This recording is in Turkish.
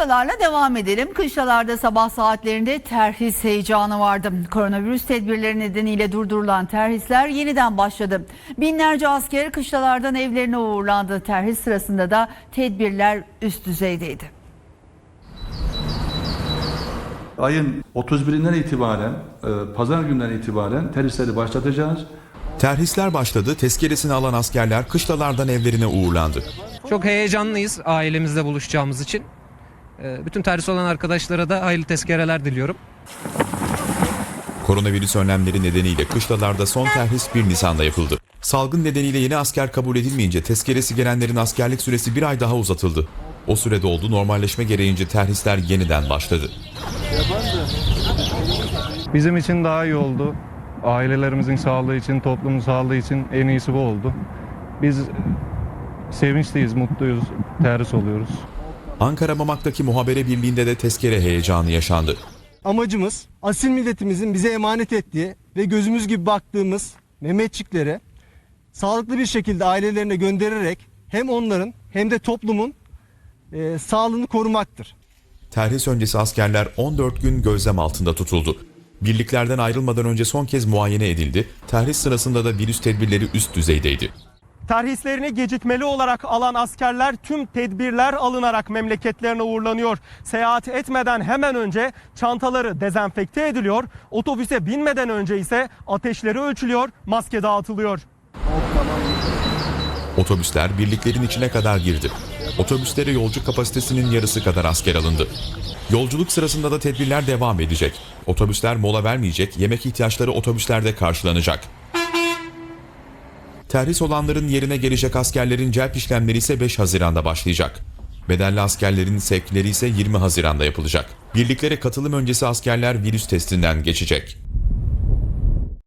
Kışlalarla devam edelim. Kışlalarda sabah saatlerinde terhis heyecanı vardı. Koronavirüs tedbirleri nedeniyle durdurulan terhisler yeniden başladı. Binlerce asker kışlalardan evlerine uğurlandı. Terhis sırasında da tedbirler üst düzeydeydi. Ayın 31'inden itibaren, e, pazar günden itibaren terhisleri başlatacağız. Terhisler başladı, tezkeresini alan askerler kışlalardan evlerine uğurlandı. Çok heyecanlıyız ailemizle buluşacağımız için. Ee, Bütün terhis olan arkadaşlara da hayırlı tezkereler diliyorum. Koronavirüs önlemleri nedeniyle kışlalarda son terhis 1 Nisan'da yapıldı. Salgın nedeniyle yeni asker kabul edilmeyince tezkeresi gelenlerin askerlik süresi bir ay daha uzatıldı. O süre doldu, normalleşme gereğince terhisler yeniden başladı. Bizim için daha iyi oldu. Ailelerimizin sağlığı için, toplumun sağlığı için en iyisi bu oldu. Biz sevinçliyiz, mutluyuz, terhis oluyoruz. Ankara Mamak'taki muhabere birliğinde de tezkere heyecanı yaşandı. Amacımız asil milletimizin bize emanet ettiği ve gözümüz gibi baktığımız Mehmetçiklere sağlıklı bir şekilde ailelerine göndererek hem onların hem de toplumun e, sağlığını korumaktır. Terhis öncesi askerler 14 gün gözlem altında tutuldu. Birliklerden ayrılmadan önce son kez muayene edildi. Terhis sırasında da virüs tedbirleri üst düzeydeydi. Terhislerini gecikmeli olarak alan askerler tüm tedbirler alınarak memleketlerine uğurlanıyor. Seyahat etmeden hemen önce çantaları dezenfekte ediliyor. Otobüse binmeden önce ise ateşleri ölçülüyor, maske dağıtılıyor. Otobüsler birliklerin içine kadar girdi. Otobüslere yolcu kapasitesinin yarısı kadar asker alındı. Yolculuk sırasında da tedbirler devam edecek. Otobüsler mola vermeyecek, yemek ihtiyaçları otobüslerde karşılanacak. Terhis olanların yerine gelecek askerlerin celp işlemleri ise 5 Haziran'da başlayacak. Bedelli askerlerin sevkleri ise 20 Haziran'da yapılacak. Birliklere katılım öncesi askerler virüs testinden geçecek.